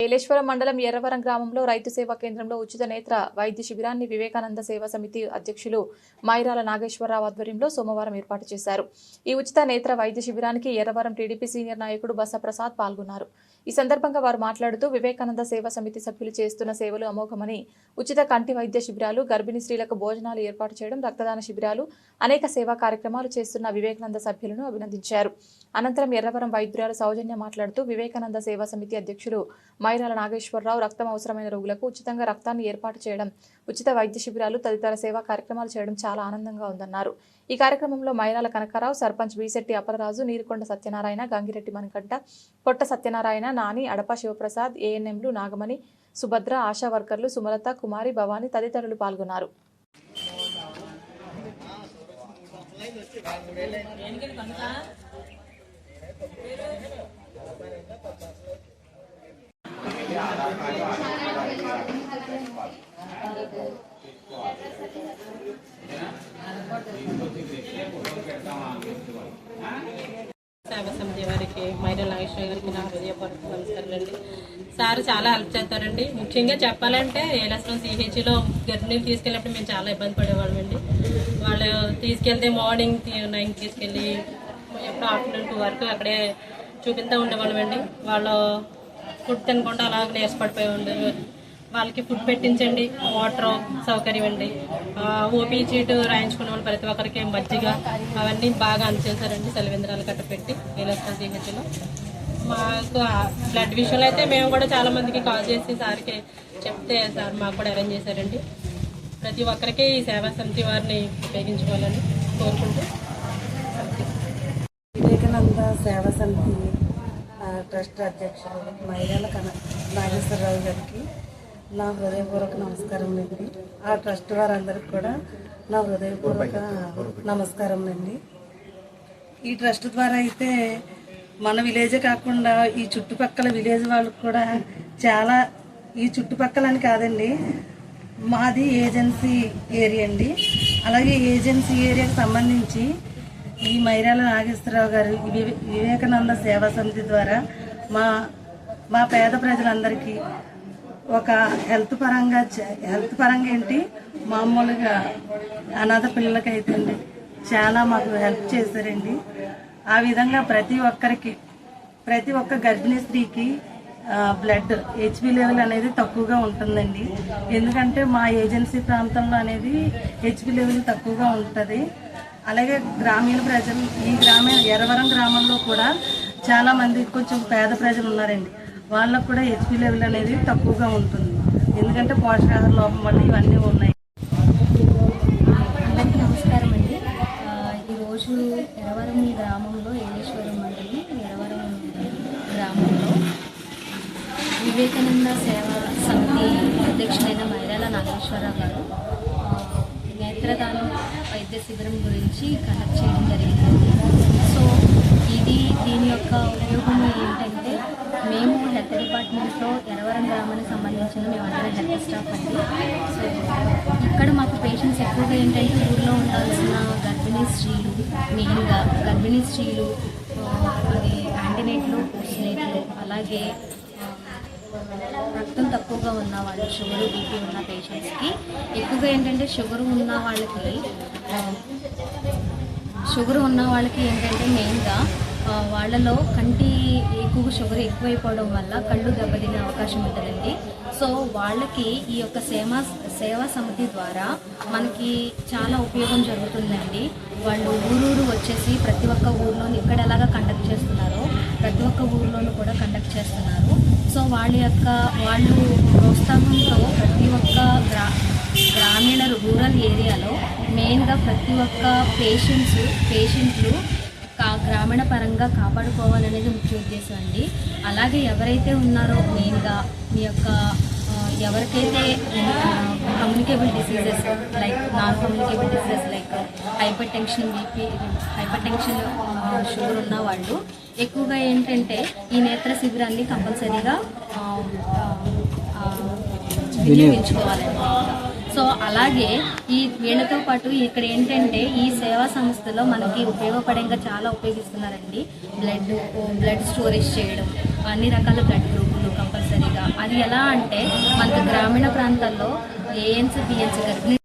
ఏలేశ్వరం మండలం ఎర్రవరం గ్రామంలో రైతు సేవా కేంద్రంలో ఉచిత నేత్ర వైద్య శిబిరాన్ని వివేకానంద సేవా సమితి అధ్యక్షులు మైరాల నాగేశ్వరరావు ఆధ్వర్యంలో సోమవారం ఏర్పాటు చేశారు. ఈ ఉచిత నేత్ర వైద్య శిబిరానికి ఎర్రవరం టీడీపీ సీనియర్ నాయకుడు బసప్రసాద్ పాల్గొన్నారు. ఈ సందర్భంగా వారు మాట్లాడుతూ వివేకానంద సేవా సమితి సభ్యులు చేస్తున్న సేవలు అమోఘమని ఉచిత కంటి వైద్య శిబిరాలు గర్భిణీ స్త్రీలకు భోజనాలు ఏర్పాటు చేయడం రక్తదాన శిబిరాలు అనేక సేవా కార్యక్రమాలు చేస్తున్న వివేకానంద సభ్యులను అభినందించారు. అనంతరం ఎర్రవరం వైద్యురాలు సౌజన్య మాట్లాడుతూ వివేకానంద సేవా సమితి అధ్యక్షులు మైరాల నాగేశ్వరరావు రక్తం అవసరమైన రోగులకు ఉచితంగా రక్తాన్ని ఏర్పాటు చేయడం ఉచిత వైద్య శిబిరాలు తదితర సేవా కార్యక్రమాలు చేయడం చాలా ఆనందంగా ఉందన్నారు. ఈ కార్యక్రమంలో మైరాల కనకారావు సర్పంచ్ బీసెట్టి అపరరాజు నీరుకొండ సత్యనారాయణ గంగిరెడ్డి మనకంట పొట్ట సత్యనారాయణ నాని అడప శివప్రసాద్ ఏఎన్ఎంలు నాగమణి సుభద్ర ఆశా వర్కర్లు సుమలత కుమారి భవాని తదితరులు పాల్గొన్నారు. సేవ సమితి వారికి మైరా నాగేశ్వర గారికి నా హృదయపడుతున్నాను సార్ చాలా హెల్ప్ చేస్తారండి. ముఖ్యంగా చెప్పాలంటే ఏలస్రం సిహెచ్లో గర్భిణీలు తీసుకెళ్ళినప్పుడు మేము చాలా ఇబ్బంది పడేవాళ్ళం అండి వాళ్ళు తీసుకెళ్తే మార్నింగ్ నైన్ తీసుకెళ్ళి ఎప్పుడు ఆఫ్టర్నూన్ టూ వరకు అక్కడే చూపిస్తూ ఉండేవాళ్ళం అండి వాళ్ళు ఫుడ్ తినకుండా అలా నీరసపడిపోయి ఉండే వాళ్ళకి ఫుడ్ పెట్టించండి వాటర్ సౌకర్యం అండి. ఓపీ చీటు రాయించుకున్న వాళ్ళు ప్రతి ఒక్కరికి మజ్జిగ అవన్నీ బాగా అందచేశారండి. సెలవేంద్రాలు కట్ట పెట్టి ఏలస్తా సిహెచ్లో మాకు బ్లడ్ విషయంలో అయితే మేము కూడా చాలా మందికి కాల్ చేసి సార్కి చెప్తే సార్ మాకు కూడా అరేంజ్ చేశారండి. ప్రతి ఒక్కరికి ఈ సేవా సమితి వారిని ఉపయోగించుకోవాలని కోరుకుంటూ వివేకానంద సేవా సమితి ట్రస్ట్ అధ్యక్షులు మైరాల కన నాగేశ్వరరావు గారికి నా హృదయపూర్వక నమస్కారం అండి. ఆ ట్రస్ట్ వారందరికీ కూడా నా హృదయపూర్వక నమస్కారం అండి. ఈ ట్రస్ట్ ద్వారా అయితే మన విలేజే కాకుండా ఈ చుట్టుపక్కల విలేజ్ వాళ్ళకు కూడా చాలా ఈ చుట్టుపక్కలని కాదండి మాది ఏజెన్సీ ఏరియా అండి. అలాగే ఏజెన్సీ ఏరియాకి సంబంధించి ఈ మైరాల నాగేశ్వరరావు గారు వివేకానంద సేవా సమితి ద్వారా మా మా పేద ప్రజలందరికీ ఒక హెల్త్ పరంగా చ- హెల్త్ పరంగా ఏంటి మామూలుగా అనాథ పిల్లలకైతే అండి చాలా మాకు హెల్ప్ చేశారండి. ఆ విధంగా ప్రతి ఒక్కరికి ప్రతి ఒక్క గర్భిణీ స్త్రీకి బ్లడ్ హెచ్బి లెవెల్ అనేది తక్కువగా ఉంటుందండి. ఎందుకంటే మా ఏజెన్సీ ప్రాంతంలో అనేది హెచ్బి లెవెల్ తక్కువగా ఉంటుంది. అలాగే గ్రామీణ ప్రజలు ఈ గ్రామీణ ఎర్రవరం గ్రామంలో కూడా చాలామంది కొంచెం పేద ప్రజలు ఉన్నారండి. వాళ్ళకు కూడా హెచ్బి లెవెల్ అనేది తక్కువగా ఉంటుంది. ఎందుకంటే పోషకాహార లోపం వల్ల ఇవన్నీ ఉన్నాయి అందరికీ నమస్కారం అండి ఆ, ఈరోజు ఎరవరం గ్రామంలో ఏలేశ్వరం మండలం ఎరవరం గ్రామంలో వివేకానంద సేవా సమితి అధ్యక్షులైన మైరాల నాగేశ్వరరావు గారు నేత్రదానం వైద్య శిబిరం గురించి కండక్ట్ చేయడం జరిగింది. సో ఇది దీని యొక్క ఉపయోగం ఏంటంటే మేము హెల్త్ డిపార్ట్మెంట్లో ఎరవరం గ్రామానికి సంబంధించిన మేమందరం హెల్త్ స్టాఫ్ అండి. సో ఇక్కడ మాకు పేషెంట్స్ ఎక్కువగా ఏంటంటే ఊర్లో ఉండాల్సిన గర్భిణీ స్త్రీలు మెయిన్గా. గర్భిణీ స్త్రీలు ఆ, అది యాంటీనేట్లు పోస్ట్నేట్లు అలాగే రక్తం తక్కువగా ఉన్న వాళ్ళు షుగర్ బీపీ ఉన్న పేషెంట్స్కి ఎక్కువగా ఏంటంటే షుగర్ ఉన్న వాళ్ళకి షుగర్ ఉన్న వాళ్ళకి ఏంటంటే మెయిన్గా వాళ్ళలో కంటి ఎక్కువ షుగర్ ఎక్కువైపోవడం వల్ల కళ్ళు దెబ్బతినే అవకాశం ఉంటుందండి. సో వాళ్ళకి ఈ యొక్క సేవా సేవా సమితి ద్వారా మనకి చాలా ఉపయోగం జరుగుతుందండి. వాళ్ళు ఊరూరు వచ్చేసి ప్రతి ఒక్క ఊర్లోని ఇక్కడ ఎలాగా కండక్ట్ చేస్తున్నారో ప్రతి ఒక్క ఊర్లోనూ కూడా కండక్ట్ చేస్తున్నారు. సో వాళ్ళ యొక్క వాళ్ళు ప్రోత్సాహంతో ప్రతి ఒక్క గ్రా గ్రామీణ రూరల్ ఏరియాలో మెయిన్గా ప్రతి ఒక్క పేషెంట్స్ పేషెంట్లు కా గ్రామీణ పరంగా కాపాడుకోవాలనేది ముఖ్య ఉద్దేశం అండి. అలాగే ఎవరైతే ఉన్నారో మెయిన్గా మీ యొక్క ఎవరికైతే communicable diseases like non communicable diseases like hypertension BP hypertension sugar ఉన్న వాళ్ళు ఎక్కువగా ఏంటంటే ఈ నేత్ర శిబిరాన్ని కంపల్సరీగా వినియోగించుకోవాలండి. సో అలాగే ఈ వీళ్ళతో పాటు ఇక్కడ ఏంటంటే ఈ సేవా సంస్థలో మనకి ఉపయోగపడంగా చాలా ఉపయోగిస్తున్నారండి. బ్లడ్ బ్లడ్ స్టోరేజ్ చేయడం అన్ని రకాల బ్లడ్ గ్రూపులు కంపల్సరీగా. అది ఎలా అంటే మనకు గ్రామీణ ప్రాంతాల్లో ఏఎన్సీ బిఎన్సీ గర్భిణీ